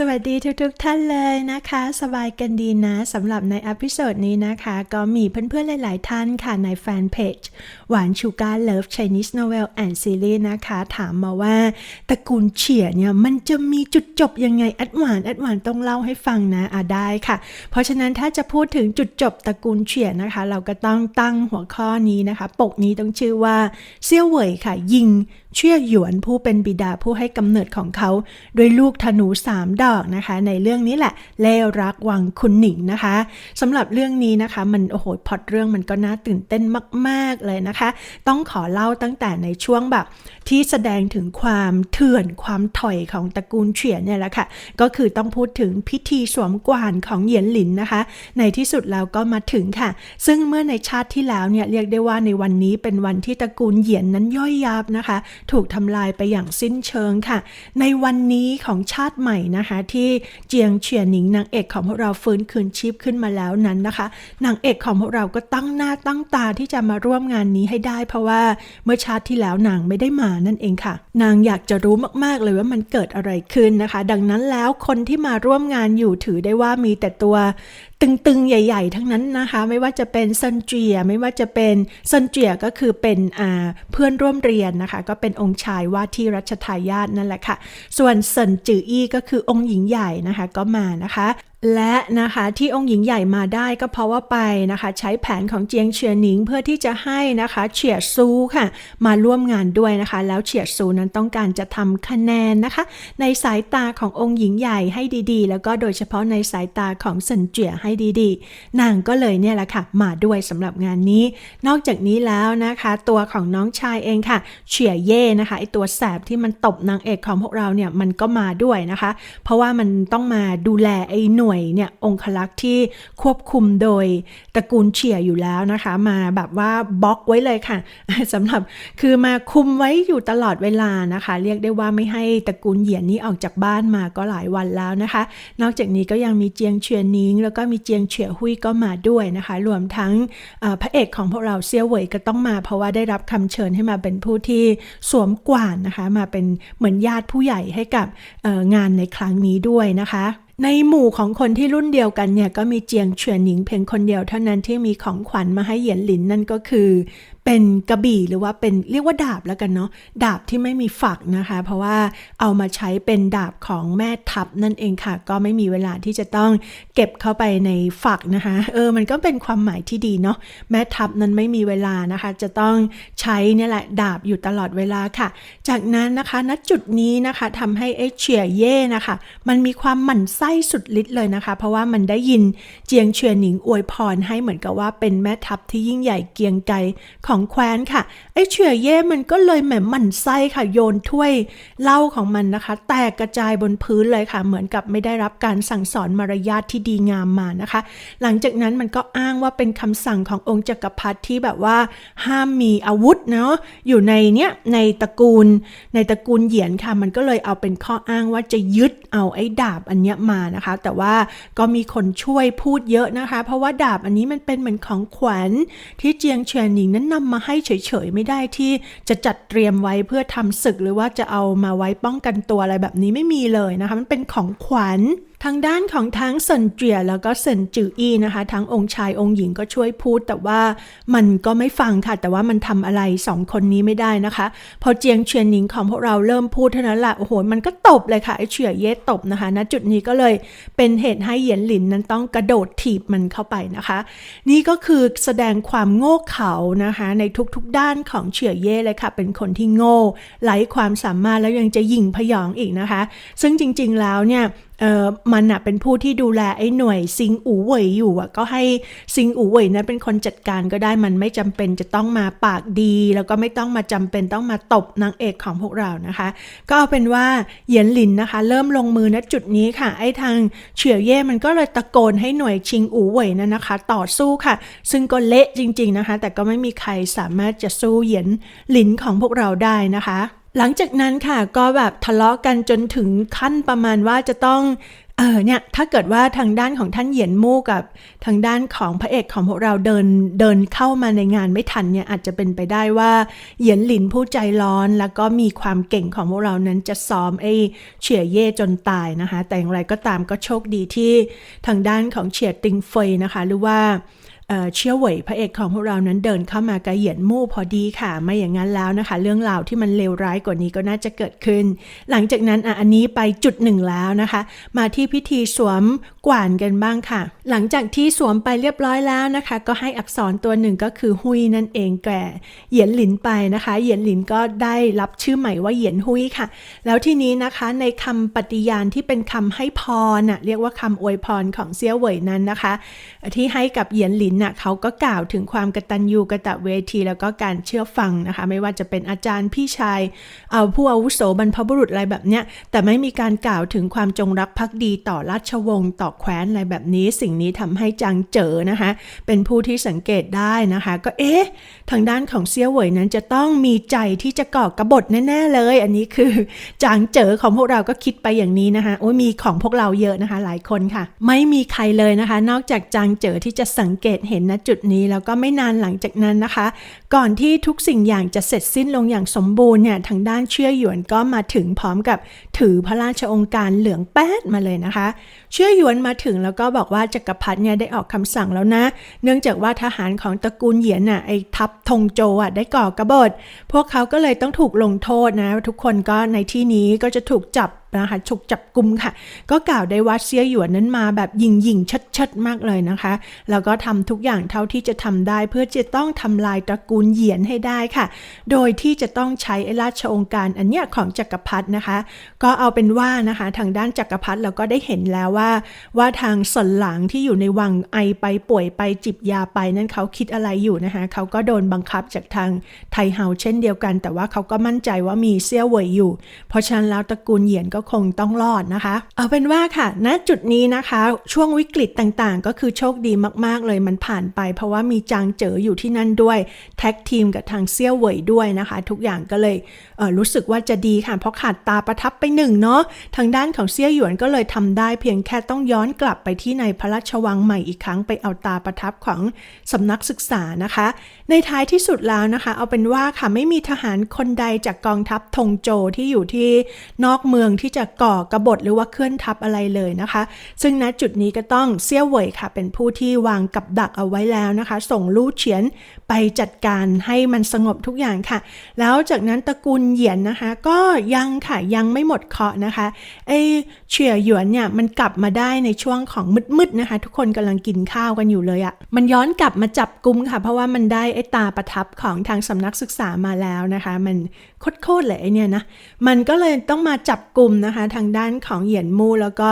สวัสดีทุกๆทท่านเลยนะคะ สบายกันดีนะสำหรับในอพิโซดนี้นะคะ ก็มีเพื่อนๆหลาย ๆ ท่านค่ะในแฟนเพจหวานชูการเลิฟ Chinese Novel and Series นะคะ ถามมาว่าตระกูลเฉียเนี่ยมันจะมีจุดจบยังไงอัดหวานอัดหวานต้องเล่าให้ฟังนะอะได้ค่ะ เพราะฉะนั้นถ้าจะพูดถึงจุดจบตระกูลเฉียนะคะ เราก็ต้องตั้งหัวข้อนี้นะคะ ปกนี้ต้องชื่อว่าเซี่ยวเหวยค่ะ ยิงเชื่อหยวนผู้เป็นบิดาผู้ให้กำเนิดของเขาด้วยลูกธนูสามดอกนะคะ ในเรื่องนี้แหละเล่รักวังคุณหนิงนะคะสำหรับเรื่องนี้นะคะ มันโอ้โหพอดเรื่องมันก็น่าตื่นเต้นมาก ๆเลยนะคะ ต้องขอเล่าตั้งแต่ในช่วงแบบ ที่แสดงถึงความเถื่อนความถอยของตระกูลเฉียนเนี่ยแหละค่ะ ก็คือต้องพูดถึงพิธีสวมกวานของเหยียนหลินนะคะ ในที่สุดแล้วก็มาถึงค่ะ ซึ่งเมื่อในชาติที่แล้วเนี่ยเรียกได้ว่าในวันนี้เป็นวันที่ตระกูลเหยียนนั้นย่อยยับนะคะถูกทำลายไปอย่างสิ้นเชิงค่ะ ในวันนี้ของชาติใหม่นะคะ ที่เจียงเฉียนหนิงนางเอกของพวกเราฟื้นคืนชีพขึ้นมาแล้วนั้นนะคะนางเอกของพวกเราก็ตั้งหน้าตั้งตาที่จะมาร่วมงานนี้ให้ได้ เพราะว่าเมื่อชาติที่แล้วนางไม่ได้มานั่นเองค่ะ นางอยากจะรู้มากๆเลยว่ามันเกิดอะไรขึ้นนะคะ ดังนั้นแล้วคนที่มาร่วมงานอยู่ถือได้ว่ามีแต่ตัว ตึงๆ ใหญ่ๆ ทั้งนั้นนะคะ ไม่ว่าจะเป็นซันเจียไม่ว่าจะเป็นซันเจียก็คือเป็นเพื่อนร่วมเรียนนะคะ ก็เป็นองค์ชายว่าที่รัชทายาทนั่นแหละค่ะ ส่วนเซนจืออี้ก็คือองค์หญิงใหญ่นะคะก็มานะคะและนะคะที่องค์หญิงใหญ่มาได้ก็เพราะว่าไปนะคะใช้แผนของเจียงเฉียหนิงเพื่อที่จะให้นะคะเฉียซูค่ะมาร่วมงานด้วยนะคะ แล้วเฉียซูนั้นต้องการจะทำคะแนนนะคะ ในสายตาขององค์หญิงใหญ่ให้ดีๆ แล้วก็โดยเฉพาะในสายตาของเซินเจียให้ดีๆ นางก็เลยเนี่ยแหละค่ะมาด้วยสำหรับงานนี้ นอกจากนี้แล้วนะคะ ตัวของน้องชายเองค่ะเฉียเย่นะคะไอตัวแสบที่มันตบนางเอกของพวกเราเนี่ยมันก็มาด้วยนะคะ เพราะว่ามันต้องมาดูแลไอหน่วยเนี่ยองคลักษ์ที่ควบคุมโดยตระกูลเฉียอยู่แล้วนะคะ มาแบบว่าบล็อกไว้เลยค่ะสำหรับคือมาคุมไว้อยู่ตลอดเวลานะคะ เรียกได้ว่าไม่ให้ตระกูลเหยียนนี้ออกจากบ้านมาก็หลายวันแล้วนะคะ นอกจากนี้ก็ยังมีเจียงเฉียนิงแล้วก็มีเจียงเฉียหุยก็มาด้วยนะคะ รวมทั้งพระเอกของพวกเราเซียวเหวยก็ต้องมา เพราะว่าได้รับคำเชิญให้มาเป็นผู้ที่สวมกว่านนะคะ มาเป็นเหมือนญาติผู้ใหญ่ให้กับงานในครั้งนี้ด้วยนะคะ ในหมู่ของคนที่รุ่นเดียวกันเนี่ยก็มีเจียงเฉียนหนิงเพียงคนเดียวเท่านั้นที่มีของขวัญมาให้เหยียนหลินนั่นก็คือ เป็นกระบี่หรือว่าเป็นเรียกว่าดาบแล้วกันเนาะดาบที่ไม่มีฝักนะคะ เพราะว่าเอามาใช้เป็นดาบของแม่ทัพนั่นเองค่ะ ก็ไม่มีเวลาที่จะต้องเก็บเข้าไปในฝักนะคะ เออมันก็เป็นความหมายที่ดีเนาะแม่ทัพนั้นไม่มีเวลานะคะ จะต้องใช้เนี่ยแหละดาบอยู่ตลอดเวลาค่ะ จากนั้นนะคะณจุดนี้นะคะทำให้ไอ้เฉียเย่นะคะ มันมีความหมั่นไส้สุดฤทธิ์เลยนะคะ เพราะว่ามันได้ยินเจียงเฉียหนิงอวยพรให้เหมือนกับว่าเป็นแม่ทัพที่ยิ่งใหญ่เกียงไกรของแคว้นค่ะ ไอ้เฉียเย่มันก็เลยแหมหมันไส้ค่ะโยนถ้วยเหล้าของมันนะคะ แตกกระจายบนพื้นเลยค่ะ เหมือนกับไม่ได้รับการสั่งสอนมารยาทที่ดีงามมานะคะ หลังจากนั้นมันก็อ้างว่าเป็นคำสั่งขององค์จักรพรรดิที่แบบว่าห้ามมีอาวุธเนาะอยู่ในเนี้ยในตระกูลในตระกูลเหยียนค่ะ มันก็เลยเอาเป็นข้ออ้างว่าจะยึดเอาไอ้ดาบอันเนี้ยมานะคะ แต่ว่าก็มีคนช่วยพูดเยอะนะคะ เพราะว่าดาบอันนี้มันเป็นเหมือนของขวัญที่เจียงเฉียนหนิงนั้นนำมาให้เฉยๆไม่ได้ที่จะจัดเตรียมไว้เพื่อทำศึกหรือว่าจะเอามาไว้ป้องกันตัวอะไรแบบนี้ไม่มีเลยนะคะ มันเป็นของขวัญ ทางด้านของทั้งเซนเจียแล้วก็เซนจืออี้นะคะ ทั้งองค์ชายองค์หญิงก็ช่วยพูด แต่ว่ามันก็ไม่ฟังค่ะ แต่ว่ามันทำอะไรสองคนนี้ไม่ได้นะคะ พอเจียงเฉียนหนิงของพวกเราเริ่มพูดเท่านั้นแหละโอ้โหมันก็ตบเลยค่ะไอ้เฉียเย่ตบนะคะณจุดนี้ก็เลยเป็นเหตุให้เหยียนหลินนั้นต้องกระโดดถีบมันเข้าไปนะคะ นี่ก็คือแสดงความโง่เขลานะคะ ในทุกๆด้านของเฉียเย่เลยค่ะ เป็นคนที่โง่ไร้ความสามารถแล้วยังจะยิงพยองอีกนะคะ ซึ่งจริงๆแล้วเนี่ย เออมันอะเป็นผู้ที่ดูแลไอ้หน่วยซิงอูเหวยอยู่อะก็ให้ซิงอูเหวยนั้นเป็นคนจัดการก็ได้มันไม่จำเป็นจะต้องมาปากดี แล้วก็ไม่ต้องมาจำเป็นต้องมาตบนางเอกของพวกเรานะคะ ก็เอาเป็นว่าเหยียนหลินนะคะ เริ่มลงมือณจุดนี้ค่ะ ไอ้ทางเฉียวเย่มันก็เลยตะโกนให้หน่วยชิงอูเหวยนั้นนะคะ ต่อสู้ค่ะ ซึ่งก็เละจริง ๆนะคะ แต่ก็ไม่มีใครสามารถจะสู้เหยียนหลินของพวกเราได้นะคะ หลังจากนั้นค่ะก็แบบทะเลาะกันจนถึงขั้นประมาณว่าจะต้องเออเนี่ยถ้าเกิดว่าทางด้านของท่านเหยียนมู่กับทางด้านของพระเอกของพวกเราเดินเดินเข้ามาในงานไม่ทันเนี่ยอาจจะเป็นไปได้ว่าเหยียนหลินผู้ใจร้อน แล้วก็มีความเก่งของพวกเรานั้นจะซ้อมไอ้เฉียเย่จนตายนะคะ แต่อย่างไรก็ตามก็โชคดีที่ทางด้านของเฉียติงเฟยนะคะ หรือว่า เชี่ยวเหวยพระเอกของพวกเรานั้นเดินเข้ามากระเหยียนมู่พอดีค่ะ ไม่อย่างนั้นแล้วนะคะ เรื่องราวที่มันเลวร้ายกว่านี้ก็น่าจะเกิดขึ้น หลังจากนั้นอะอันนี้ไปจุดหนึ่งแล้วนะคะ มาที่พิธีสวม กวานกันบ้างค่ะ หลังจากที่สวมไปเรียบร้อยแล้วนะคะ ก็ให้อักษรตัวหนึ่งก็คือฮุยนั่นเองแก่เหยียนหลินไปนะคะ เหยียนหลินก็ได้รับชื่อใหม่ว่าเหยียนฮุยค่ะ แล้วทีนี้นะคะในคำปฏิญาณที่เป็นคำให้พรน่ะเรียกว่าคำอวยพรของเซี่ยวเหวยนั้นนะคะ ที่ให้กับเหยียนหลินน่ะเขาก็กล่าวถึงความกตัญญูกตเวที แล้วก็การเชื่อฟังนะคะ ไม่ว่าจะเป็นอาจารย์พี่ชายเอาผู้อาวุโสบรรพบุรุษอะไรแบบเนี้ยแต่ไม่มีการกล่าวถึงความจงรักภักดีต่อราชวงศ์ต่อแคว้นอะไรแบบนี้ สิ่งนี้ทำให้จางเจอนะคะ เป็นผู้ที่สังเกตได้นะคะ ก็เอ๊ะ ทางด้านของเซี่ยวเหวยนั้นจะต้องมีใจที่จะก่อกระบฏแน่ๆเลย อันนี้คือจางเจอของพวกเราก็คิดไปอย่างนี้นะคะโอ้ยมีของพวกเราเยอะนะคะ หลายคนค่ะ ไม่มีใครเลยนะคะ นอกจากจางเจอที่จะสังเกตเห็นณจุดนี้แล้วก็ไม่นานหลังจากนั้นนะคะ ก่อนที่ทุกสิ่งอย่างจะเสร็จสิ้นลงอย่างสมบูรณ์เนี่ยทางด้านเชื่อหยวนก็มาถึงพร้อมกับถือพระราชองค์การเหลืองแป๊ดมาเลยนะคะ เชื่อหยวนมาถึงแล้วก็บอกว่าจักรพรรดิเนี่ยได้ออกคำสั่งแล้วนะ เนื่องจากว่าทหารของตระกูลเหยียนน่ะไอ้ทัพธงโจอะได้ก่อกบฏ พวกเขาก็เลยต้องถูกลงโทษนะ ทุกคนก็ในที่นี้ก็จะถูกจับ นะคะถูกจับกลุ่มค่ะ ก็กล่าวได้ว่าเซียหยวนนั้นมาแบบยิงยิงชัดชัดๆมากเลยนะคะ แล้วก็ทำทุกอย่างเท่าที่จะทำได้เพื่อจะต้องทำลายตระกูลเหยียนให้ได้ค่ะ โดยที่จะต้องใช้ไอราชองค์การอันเนี้ยของจักรพรรดินะคะ ก็เอาเป็นว่านะคะทางด้านจักรพรรดิเราก็ได้เห็นแล้วว่า ว่าทางสนหลังที่อยู่ในวังไอไปป่วยไปจิบยาไปนั่นเขาคิดอะไรอยู่นะคะเขาก็โดนบังคับจากทางไทเฮาเช่นเดียวกัน แต่ว่าเขาก็มั่นใจว่ามีเซี่ยวเหวยอยู่ เพราะฉะนั้นแล้วตระกูลเหยียนก็คงต้องรอดนะคะ เอาเป็นว่าค่ะ ณ จุดนี้นะคะ ช่วงวิกฤตต่างๆ ก็คือโชคดีมากๆเลยมันผ่านไป เพราะว่ามีจางเจ๋ออยู่ที่นั่นด้วย แท็กทีมกับทางเซี่ยวเหวยด้วยนะคะ ทุกอย่างก็เลยเรู้สึกว่าจะดีค่ะ เพราะขาดตาประทับไปหนึ่งเนาะ ทางด้านของเซี่ยวหยวนก็เลยทำได้เพียงแค่ต้องย้อนกลับไปที่ในพระราชวังใหม่อีกครั้งไปเอาตาประทับของสำนักศึกษานะคะ ในท้ายที่สุดแล้วนะคะ เอาเป็นว่าค่ะไม่มีทหารคนใดจากกองทัพธงโจที่อยู่ที่นอกเมืองที่จะก่อกระบฏหรือว่าเคลื่อนทัพอะไรเลยนะคะ ซึ่งณจุดนี้ก็ต้องเซี่ยวเหวยค่ะ เป็นผู้ที่วางกับดักเอาไว้แล้วนะคะ ส่งลู่เฉียนไปจัดการให้มันสงบทุกอย่างค่ะ แล้วจากนั้นตระกูลเหยียนนะคะ ก็ยังค่ะยังไม่หมดเคราะห์นะคะไอเฉียหยวนเนี่ยมันกลับมาได้ในช่วงของมืดๆนะคะ ทุกคนกำลังกินข้าวกันอยู่เลยอะ่ะมันย้อนกลับมาจับกุมค่ะ เพราะว่ามันได้ไอ้ตาประทับของทางสำนักศึกษามาแล้วนะคะ มันโคตรเลยไอเนี่ยนะ มันก็เลยต้องมาจับกลุ่มนะคะ ทางด้านของเหยียนมูแล้วก็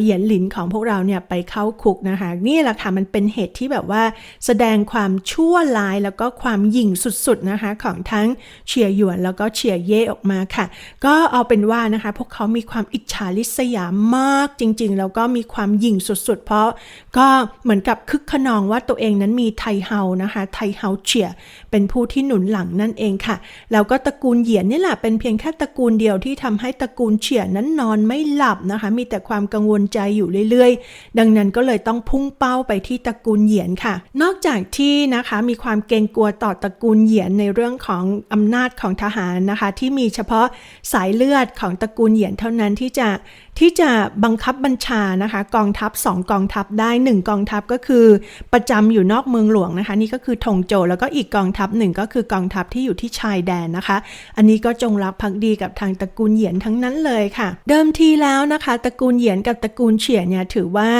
เหยียนหลินของพวกเราเนี่ยไปเข้าคุกนะคะ นี่แหละค่ะมันเป็นเหตุที่แบบว่า แสดงความชั่วร้ายแล้วก็ความหยิ่งสุดๆนะคะ ของทั้งเฉียหยวนแล้วก็เฉียเย่ออกมาค่ะ ก็เอาเป็นว่านะคะ พวกเขามีความอิจฉาริษยามากจริงๆ แล้วก็มีความหยิ่งสุดๆ เพราะก็เหมือนกับคึกขนองว่าตัวเองนั้นมีไทเฮานะคะไทเฮาเฉียเป็นผู้ที่หนุนหลังนั่นเองค่ะแล้วก็ตะกูลเหยียนนี่แหละเป็นเพียงแค่ตระกูลเดียวที่ทำให้ตระกูลเฉียนนั้นนอนไม่หลับนะคะ มีแต่ความกังวลใจอยู่เรื่อยๆ ดังนั้นก็เลยต้องพุ่งเป้าไปที่ตระกูลเหยียนค่ะ นอกจากที่นะคะมีความเกรงกลัวต่อตระกูลเหยียนในเรื่องของอำนาจของทหารนะคะ ที่มีเฉพาะสายเลือดของตระกูลเหยียนเท่านั้นที่จะ ที่จะบังคับบัญชานะคะ กองทัพ 2 กองทัพได้ 1 กองทัพก็คือประจำอยู่นอกเมืองหลวงนะคะ นี่ก็คือธงโจแล้วก็อีกกองทัพหนึ่งก็คือกองทัพที่อยู่ที่ชายแดนนะคะ อันนี้ก็จงรักภักดีกับทางตระกูลเหยียนทั้งนั้นเลยค่ะ เดิมทีแล้วนะคะ ตระกูลเหยียนกับตระกูลเฉียเนี่ยถือว่า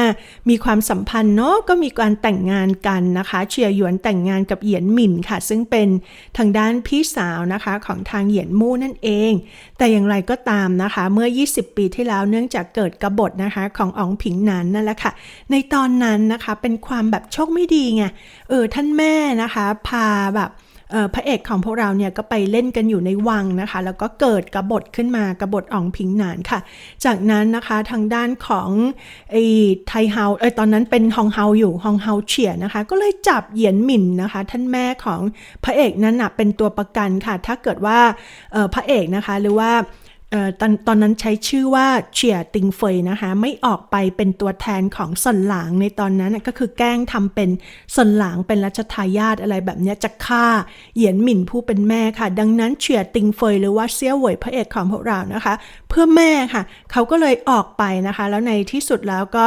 มีความสัมพันธ์เนาะก็มีการแต่งงานกันนะคะ เฉียหยวนแต่งงานกับเหยียนหมิ่นค่ะ ซึ่งเป็นทางด้านพี่สาวนะคะของทางเหยียนมู่นั่นเองแต่อย่างไรก็ตามนะคะ เมื่อ 20 ปีที่แล้วเนื่องจากเกิดกบฏนะคะ ของอองผิงหนานนั่นแหละค่ะ ในตอนนั้นนะคะเป็นความแบบโชคไม่ดีไงเออท่านแม่นะคะ พาแบบ พระเอกของพวกเราเนี่ยก็ไปเล่นกันอยู่ในวังนะคะ แล้วก็เกิดกบฏขึ้นมากบฏอ่องผิงหนานค่ะ จากนั้นนะคะทางด้านของไอ้ไทเฮาเอ้ตอนนั้นเป็นฮองเฮาอยู่ฮองเฮาเฉียนะคะ ก็เลยจับเหยียนหมิ่นนะคะ ท่านแม่ของพระเอกนั้นนะเป็นตัวประกันค่ะ ถ้าเกิดว่าพระเอกนะคะหรือว่า ตอนตอนนั้นใช้ชื่อว่าเฉียติงเฟยนะคะ ไม่ออกไปเป็นตัวแทนของสนหลางในตอนนั้นก็คือแกล้งทำเป็นสนหลางเป็นรัชทายาทอะไรแบบนี้จะฆ่าเหยียนหมิ่นผู้เป็นแม่ค่ะ ดังนั้นเฉียติงเฟยหรือว่าเซี่ยวเหวยพระเอกของพวกเรานะคะ เพื่อแม่ค่ะ เขาก็เลยออกไปนะคะ แล้วในที่สุดแล้วก็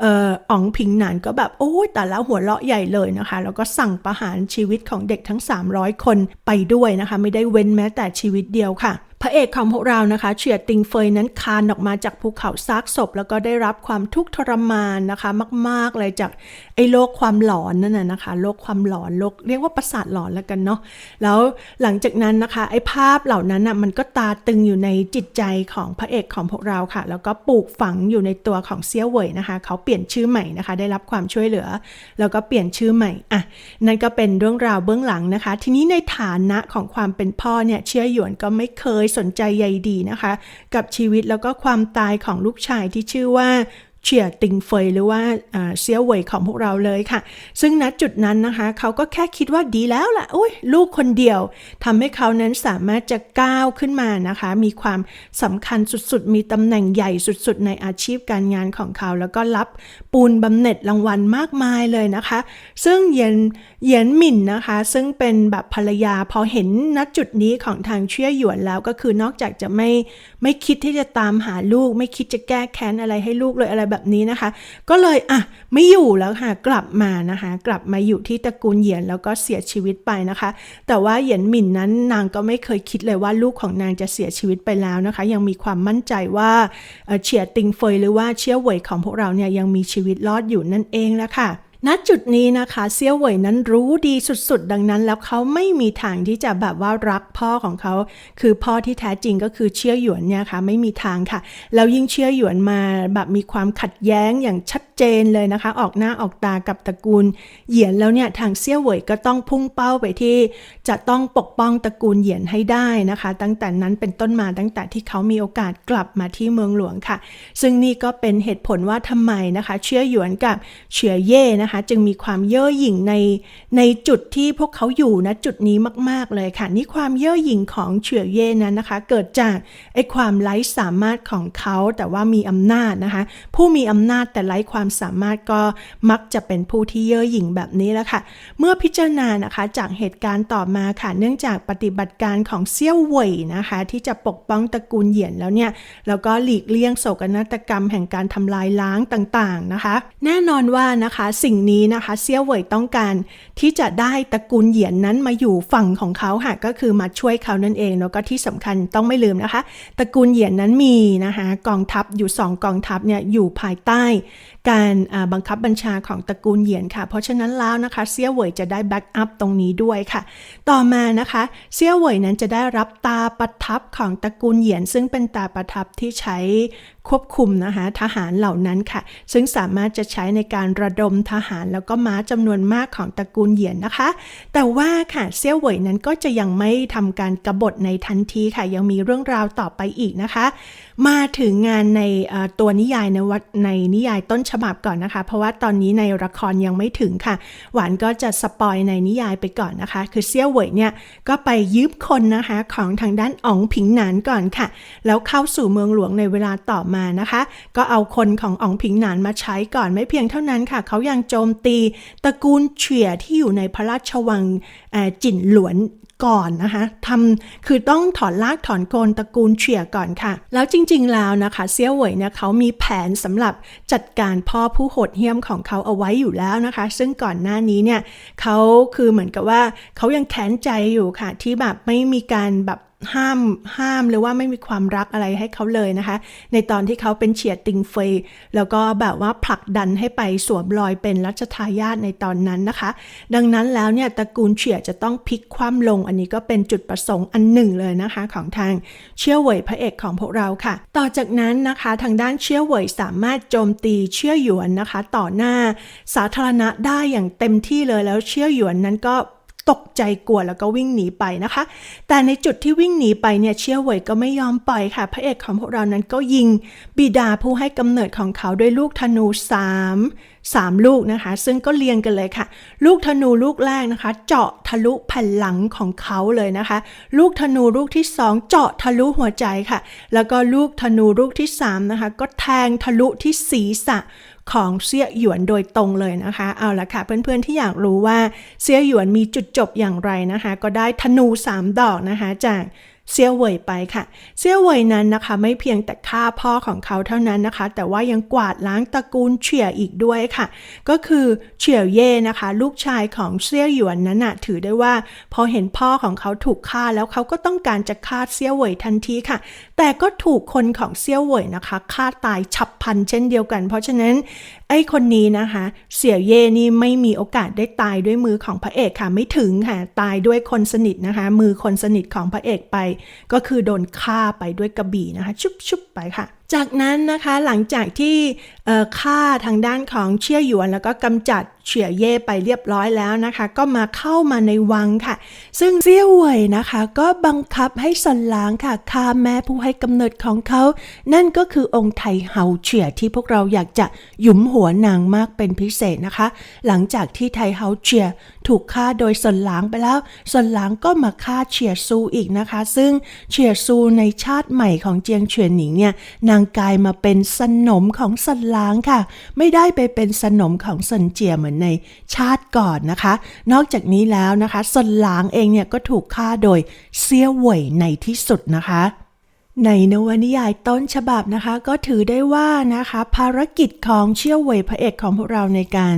เอ่ออ๋องผิงหนานก็แบบโอ้ยแต่แล้วหัวเราะใหญ่เลยนะคะ แล้วก็สั่งประหารชีวิตของเด็กทั้ง 300 คนไปด้วยนะคะ ไม่ได้เว้นแม้แต่ชีวิตเดียวค่ะ ระเอกของพวกเรานะคะเฉียดติงเฟยนั้นคานออกมาจากภูเขาซากศพ แล้วก็ได้รับความทุกข์ทรมานนะคะ มาก ๆ เลยจากไอ้โรคความหลอนนั่นน่ะนะคะโรคความหลอนโรคเรียกว่าประสาทหลอนแล้วกันเนาะแล้วหลังจากนั้นนะคะ ไอ้ภาพเหล่านั้นน่ะมันก็ตาตึงอยู่ในจิตใจของพระเอกของพวกเราค่ะ แล้วก็ปลูกฝังอยู่ในตัวของเซี่ยวเหวยนะคะ เขาเปลี่ยนชื่อใหม่นะคะ ได้รับความช่วยเหลือ แล้วก็เปลี่ยนชื่อใหม่อะนั่นก็เป็นเรื่องราวเบื้องหลังนะคะ ทีนี้ในฐานะของความเป็นพ่อเนี่ยเชี่ยหยวนก็ไม่เคยสสนใจใยดีนะคะ กับชีวิตแล้วก็ความตายของลูกชายที่ชื่อว่า เฉียติงเฟยหรือว่าเซียวเหวยของพวกเราเลยค่ะ ซึ่งณจุดนั้นนะคะ เขาก็แค่คิดว่าดีแล้วล่ะโอ้ยลูกคนเดียวทำให้เขานั้นสามารถจะก้าวขึ้นมานะคะ มีความสำคัญสุดๆ มีตำแหน่งใหญ่สุดๆ ในอาชีพการงานของเขา แล้วก็รับปูนบำเหน็จรางวัลมากมายเลยนะคะ ซึ่งเยียนเยียนหมิ่นนะคะ ซึ่งเป็นแบบภรรยาพอเห็นณจุดนี้ของทางเชี่ยหยวนแล้วก็คือนอกจากจะไม่ไม่คิดที่จะตามหาลูก ไม่คิดจะแก้แค้นอะไรให้ลูกเลยอะไรแบบนี้นะคะ ก็เลยอะไม่อยู่แล้วค่ะกลับมานะคะ กลับมาอยู่ที่ตระกูลเหยียนแล้วก็เสียชีวิตไปนะคะ แต่ว่าเหยียนหมิ่นนั้นนางก็ไม่เคยคิดเลยว่าลูกของนางจะเสียชีวิตไปแล้วนะคะ ยังมีความมั่นใจว่าเอ่อเฉียติงเฟยหรือว่าเชี่ยวเหวยของพวกเราเนี่ยยังมีชีวิตรอดอยู่นั่นเองละค่ะ ณจุดนี้นะคะเซียวเหวยนั้นรู้ดีสุดๆ ดังนั้นแล้วเขาไม่มีทางที่จะแบบว่ารักพ่อของเขา คือพ่อที่แท้จริงก็คือเชี่ยวหยวนเนี่ยค่ะไม่มีทางค่ะแล้วยิ่งเชี่ยวหยวนมาแบบมีความขัดแย้งอย่างชัดเจนเลยนะคะ ออกหน้าออกตากับตระกูล เหยียนแล้วเนี่ยทางเซี่ยวเหวยก็ต้องพุ่งเป้าไปที่ จะต้องปกป้องตระกูลเหยียนให้ได้นะคะ ตั้งแต่นั้นเป็นต้นมาตั้งแต่ที่เขามีโอกาสกลับมาที่เมืองหลวงค่ะ ซึ่งนี่ก็เป็นเหตุผลว่าทำไมนะคะ เชี่ยวหยวนกับเฉียเย่นะคะจึงมีความเย่อหยิ่งในในจุดที่พวกเขาอยู่นะจุดนี้มาก ๆ เลยค่ะ นี่ความเย่อหยิ่งของเฉียเย่นั้นนะคะ เกิดจากไอ้ความไร้สามารถของเขาแต่ว่ามีอำนาจนะคะ ผู้มีอำนาจแต่ไร้ความสามารถก็มักจะเป็นผู้ที่เย่อหยิ่งแบบนี้แหละค่ะ เมื่อพิจารณานะคะจากเหตุการณ์ต่อมาค่ะ เนื่องจากปฏิบัติการของเซี่ยวเหวยนะคะ ที่จะปกป้องตระกูลเหยียนแล้วเนี่ยแล้วก็หลีกเลี่ยงโศกนาฏกรรมแห่งการทำลายล้างต่างๆนะคะ แน่นอนว่านะคะสิ่งนี้นะคะเซียวเหวยต้องการที่จะได้ตระกูลเหยียนนั้นมาอยู่ฝั่งของเขาค่ะก็คือมาช่วยเขานั่นเองแล้วก็ที่สำคัญต้องไม่ลืมนะคะตระกูลเหยียนนั้นมีนะคะกองทัพอยู่สองกองทัพเนี่ยอยู่ภายใต้ การบังคับบัญชาของตระกูลเหยียนค่ะ เพราะฉะนั้นแล้วนะคะเซี่ยวเหวยจะได้แบ็กอัพตรงนี้ด้วยค่ะ ต่อมานะคะเซี่ยวเหวยนั้นจะได้รับตาประทับของตระกูลเหยียน ซึ่งเป็นตาประทับที่ใช้ควบคุมนะคะทหารเหล่านั้นค่ะ ซึ่งสามารถจะใช้ในการระดมทหารแล้วก็ม้าจำนวนมากของตระกูลเหยียนนะคะ แต่ว่าค่ะเซี่ยวเหวยนั้นก็จะยังไม่ทำการกบฏในทันทีค่ะ ยังมีเรื่องราวต่อไปอีกนะคะ มาถึงงานในตัวนิยายในวัดในนิยายต้นฉบับก่อนนะคะ เพราะว่าตอนนี้ในละครยังไม่ถึงค่ะ หวานก็จะสปอยในนิยายไปก่อนนะคะ คือเซี่ยวเหวยเนี่ยก็ไปยืมคนนะคะของทางด้านอ๋องผิงหนานก่อนค่ะ แล้วเข้าสู่เมืองหลวงในเวลาต่อมานะคะ ก็เอาคนของอ๋องผิงหนานมาใช้ก่อนไม่เพียงเท่านั้นค่ะ เขายังโจมตีตระกูลเฉียที่อยู่ในพระราชวังจิ่นหลวน ก่อนนะคะทำคือต้องถอนลากถอนโกนตระกูลเฉียก่อนค่ะ แล้วจริงๆแล้วนะคะเซี่ยวเหวยเนี่ยเขามีแผนสำหรับจัดการพ่อผู้โหดเหี้ยมของเขาเอาไว้อยู่แล้วนะคะ ซึ่งก่อนหน้านี้เนี่ยเขาคือเหมือนกับว่าเขายังแค้นใจอยู่ค่ะที่แบบไม่มีการแบบ ห้ามห้ามหรือว่าไม่มีความรักอะไรให้เขาเลยนะคะ ในตอนที่เขาเป็นเฉียดติงเฟยแล้วก็แบบว่าผลักดันให้ไปสวมรอยเป็นรัชทายาทในตอนนั้นนะคะ ดังนั้นแล้วเนี่ยตระกูลเฉียจะต้องพลิกคว่ำลง อันนี้ก็เป็นจุดประสงค์อันหนึ่งเลยนะคะ ของทางเชี่ยวเหวยพระเอกของพวกเราค่ะ ต่อจากนั้นนะคะทางด้านเชี่ยวเหวยสามารถโจมตีเชี่ยวหยวนนะคะ ต่อหน้าสาธารณะได้อย่างเต็มที่เลยแล้วเชี่ยวหยวนนั้นก็ ตกใจกลัวแล้วก็วิ่งหนีไปนะคะ แต่ในจุดที่วิ่งหนีไปเนี่ยเชี่ยวเหวยก็ไม่ยอมปล่อยค่ะ พระเอกของพวกเรานั้นก็ยิง บิดาผู้ให้กำเนิดของเขาด้วยลูกธนูสามสามลูกนะคะ ซึ่งก็เรียงกันเลยค่ะ ลูกธนูลูกแรกนะคะ เจาะทะลุแผ่นหลังของเขาเลยนะคะ ลูกธนูลูกที่สองเจาะทะลุหัวใจค่ะ แล้วก็ลูกธนูลูกที่สามนะคะ ก็แทงทะลุที่ศีรษะ ของเสี่ยหยวนโดยตรงเลยนะคะ เอาละค่ะ เพื่อนๆที่อยากรู้ว่าเสี่ยหยวนมีจุดจบอย่างไรนะคะ ก็ได้ธนู 3 ดอกนะคะจาก เซียวเหวยไปค่ะ เซียวเหวยนั้นนะคะไม่เพียงแต่ฆ่าพ่อของเขาเท่านั้นนะคะ แต่ว่ายังกวาดล้างตระกูลเฉียอีกด้วยค่ะ ก็คือเฉียวเย่นะคะ ลูกชายของเซียวหยวนนั้นนะถือได้ว่า พอเห็นพ่อของเขาถูกฆ่าแล้วเขาก็ต้องการจะฆ่าเซียวเหวยทันทีค่ะ แต่ก็ถูกคนของเซียวเหวยนะคะฆ่าตายฉับพลันเช่นเดียวกัน เพราะฉะนั้น ไอ้คนนี้นะคะ เสี่ยวเย่นี่ไม่มีโอกาสได้ตายด้วยมือของพระเอกค่ะไม่ถึงค่ะ ตายด้วยคนสนิทนะคะ มือคนสนิทของพระเอกไป ก็คือโดนฆ่าไปด้วยกระบี่นะคะ ชุบชุบไปค่ะ จากนั้นนะคะหลังจากที่ฆ่าทางด้านของเชี่ยหยวนแล้วก็กำจัด เฉียเย่ไปเรียบร้อยแล้วนะคะ ก็มาเข้ามาในวังค่ะ ซึ่งเซี่ยวเหวยนะคะ ก็บังคับให้สันหลางค่ะฆ่าแม่ผู้ให้กำเนิดของเขา นั่นก็คือองค์ไทเฮาเฉียที่พวกเราอยากจะหยุมหัวนางมากเป็นพิเศษนะคะ หลังจากที่ไทเฮาเฉียถูกฆ่าโดยสันหลางไปแล้วสันหลางก็มาฆ่าเฉียซูอีกนะคะ ซึ่งเฉียซูในชาติใหม่ของเจียงเฉียนหนิงเนี่ยนางกลายมาเป็นสนมของสันหลางค่ะ ไม่ได้ไปเป็นสนมของสันเจียเหมือนในชาติก่อนนะคะ นอกจากนี้แล้วนะคะสนหลางเองเนี่ยก็ถูกฆ่าโดยเซี่ยวเหวยในที่สุดนะคะในนวนิยายต้นฉบับนะคะ ก็ถือได้ว่านะคะ ภารกิจของเชี่ยวเวยพระเอกของพวกเราในการ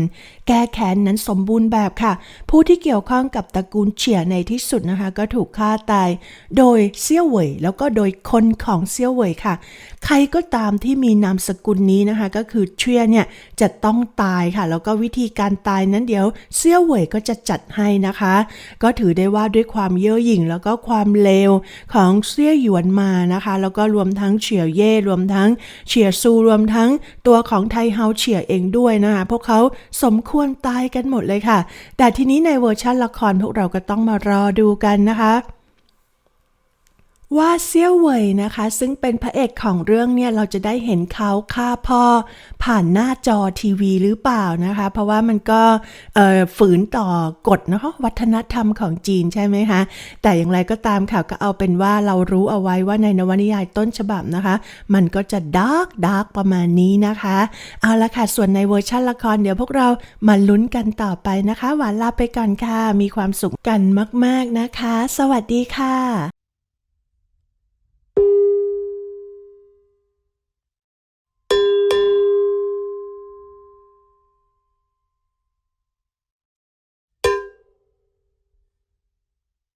แก้แค้นนั้นสมบูรณ์แบบค่ะ ผู้ที่เกี่ยวข้องกับตระกูลเฉียในที่สุดนะคะ ก็ถูกฆ่าตาย โดยเซี่ยวเหวยแล้วก็โดยคนของเซี่ยวเหวยค่ะ ใครก็ตามที่มีนามสกุลนี้นะคะ ก็คือเชียเนี่ยจะต้องตายค่ะ แล้วก็วิธีการตายนั้นเดี๋ยวเซี่ยวเหวยก็จะจัดให้นะคะ ก็ถือได้ว่าด้วยความเย่อหยิ่งแล้วก็ความเลวของเซี่ยหยวนมานะคะ แล้วก็รวมทั้งเฉียวเย่รวมทั้งเฉียซูรวมทั้งตัวของไทเฮาเฉียเองด้วยนะคะพวกเขาสมควรตายกันหมดเลยค่ะ แต่ทีนี้ในเวอร์ชันละครพวกเราก็ต้องมารอดูกันนะคะ ว่าเซี่ยวเหวยนะคะ ซึ่งเป็นพระเอกของเรื่องเนี่ยเราจะได้เห็นเขาฆ่าพ่อ ผ่านหน้าจอทีวีหรือเปล่านะคะ เพราะว่ามันก็ฝืนต่อกฎนะคะวัฒนธรรมของจีนใช่ไหมคะแต่อย่างไรก็ตามค่ะก็เอาเป็นว่าเรารู้เอาไว้ว่าในนวนิยายต้นฉบับนะคะ มันก็จะดาร์กดาร์กประมาณนี้นะคะเอาละค่ะส่วนในเวอร์ชันละครเดี๋ยวพวกเรามาลุ้นกันต่อไปนะคะ หวานลาไปก่อนค่ะมีความสุขกันมาก ๆนะคะ สวัสดีค่ะ